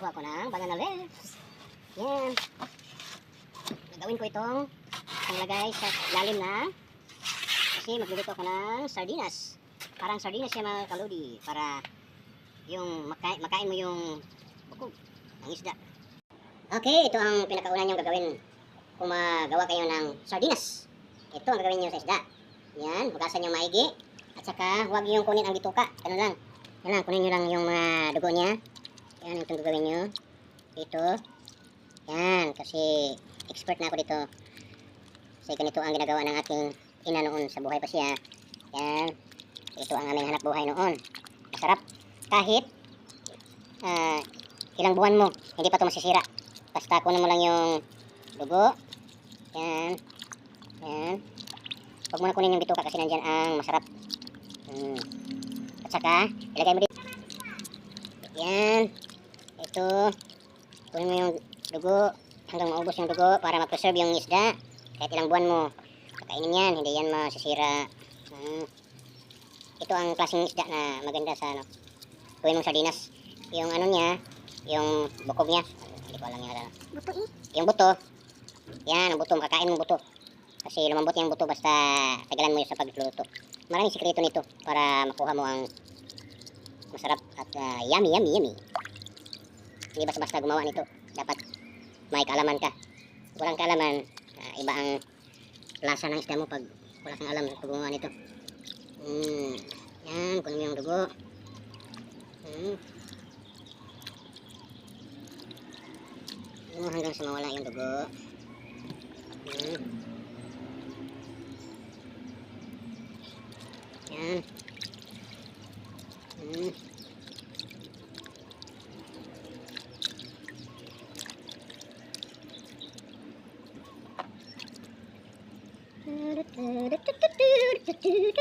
kuha ko ng banana leaves. Yan. Gagawin ko itong panglagay sa lalim na kasi magluluto ako ng sardinas. Parang sardinas siya mga kaludi para yung makain, makain mo yung bukog ng isda. Okay, ito ang pinakauna niyong gagawin kung magawa kayo ng sardinas. Ito ang gagawin niyo sa isda. Yan, hugasan niyo maigi. At saka, huwag niyong kunin ang bituka. Ano lang. Yan lang, kunin niyo lang yung mga dugo niya. Yan, itong gagawin niyo. Dito. Yan, kasi expert na ako dito. Kasi ganito ang ginagawa ng ating ina noon sa buhay pa siya. Yan. Ito ang aming hanap buhay noon. Masarap. Kahit ah, ilang buwan mo, hindi pa ito masisira. Basta kunin mo lang yung dugo. Yan. Yan. Huwag mo na kunin yung bituka kasi nandyan ang masarap. Hmm. At saka, ilagay mo dito. Yan. Ito. Kunin mo yung dugo hanggang maubos yung dugo para ma-preserve yung isda. Kahit ilang buwan mo, kakainin yan. Hindi yan masisira. Hmm. Ito ang klaseng isda na maganda sa ano. Kunin mong sardinas. Yung ano niya, yung bukog niya. Hindi ko alam yung ano. Buto eh. Yung buto, yan, ang buto, makakain mo buto. Kasi lumambot yung buto basta tagalan mo yun sa pagluto. Maraming sikreto nito para makuha mo ang masarap at ah, yummy, yummy, yummy. Hindi basta-basta gumawa nito. Dapat may kaalaman ka. Walang kaalaman, ah, iba ang lasa ng isda mo pag wala kang alam sa gumawa nito. Mm, yan, kunin yung dugo. Mm. Ano hanggang sa mawala yung dugo. Hmm. Yan. Hmm. Hmm,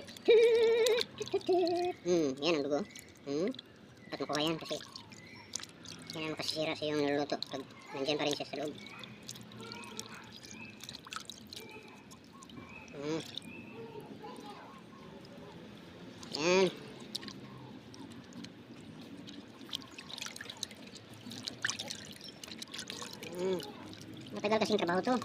yan ang dugo. Hmm. Dapat makuha yan kasi yan ang makasisira sa iyong niluluto pag nandyan pa rin siya sa loob. Hmm. Yan. Hmm. Matagal kasing trabaho to.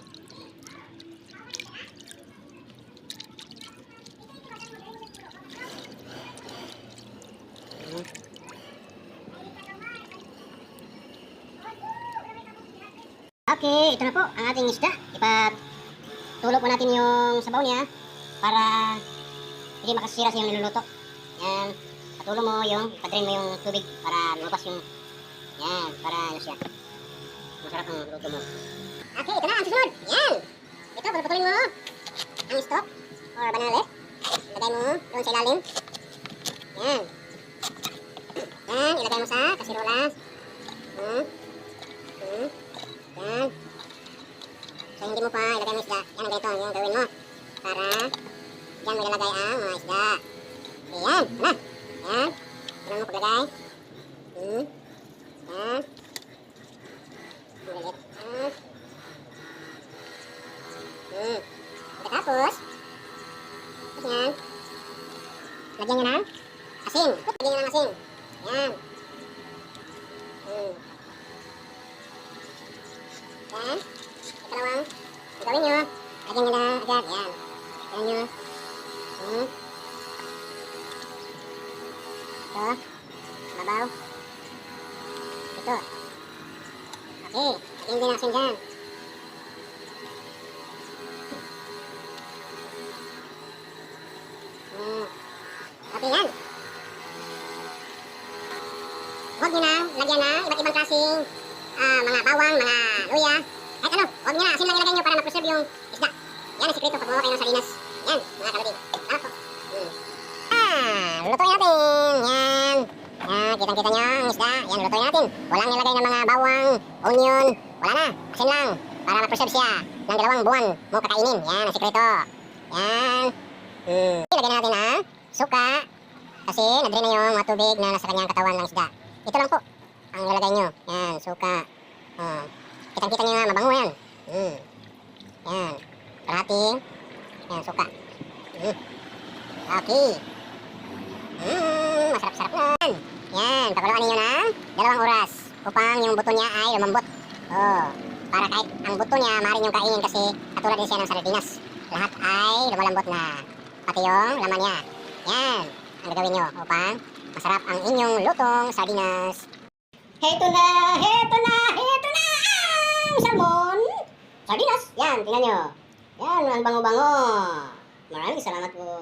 Okay, ito na po ang ating isda. Ipatulog po natin yung sabaw niya para hindi makasira sa iyong niluluto. Yan. Patulong mo yung, ipadrain mo yung tubig para lumabas yung, yan, para ano siya. Masarap ang luto mo. Okay, ito na ang susunod. Yan. Ito, pagpatulin mo ang stock or banana leaf. Ilagay mo doon sa ilalim. Yan. Yan, ilagay mo sa kasirola. Hmm. Hmm. Yan. So, hindi mo pa ilagay mo isda. Yan ang ganito. Yan ang gawin mo. Para dyan mo ilalagay ang mga isda. Ayan. Ano? Yan. Ganun mo paglagay. Hmm. Yan. Malit. Yan. Hmm. Pagkatapos, yan. Lagyan nyo ng asin. Lagyan nyo ng asin. Yan. Hmm. Yan. Ikalawang gagawin nyo. Lagyan nyo na agad. Yan. Lagyan nyo. Hmm. Ito. Babaw. Ito. Okay. Lagyan din asin dyan. Hmm. Okay yan. Huwag nyo na lagyan na iba't ibang klaseng ah, mga bawang, mga luya. Kahit ano, huwag nyo na. Asin lang ilagay nyo para ma-preserve yung isda. Yan ang sikreto pag gumawa kayo ng salinas. Yan, mga kalodi. Tama po. Hmm. Ah, lutuin natin. Yan. Yan, kitang-kita nyo ang isda. Yan, lutuin natin. Walang nilagay ng mga bawang, onion. Wala na. Asin lang. Para ma-preserve siya ng dalawang buwan mo kakainin. Yan ang sikreto. Yan. Hmm. Ilagay na natin ang suka. Kasi nadrain na yung mga tubig na nasa kanyang katawan ng isda. Ito lang po ang ilalagay nyo. Yan, suka. Oh. Kitang-kita nyo nga, mabango yan. Mm. Yan. Kalahati. Yan, suka. Mm. Okay. Mm, masarap-sarap na. Yan, pakuluan ninyo ng dalawang oras. upang yung buto niya ay lumambot. Oh, para kahit ang buto niya maaaring yung kainin kasi katulad din siya ng sardinas. Lahat ay lumalambot na. Pati yung laman niya. Yan ang gagawin nyo upang masarap ang inyong lutong sardinas. Heto na! Heto na! Heto na! Ang salmon! Sardinas! Yan, tingnan nyo. Yan, ang bango-bango. Maraming salamat po.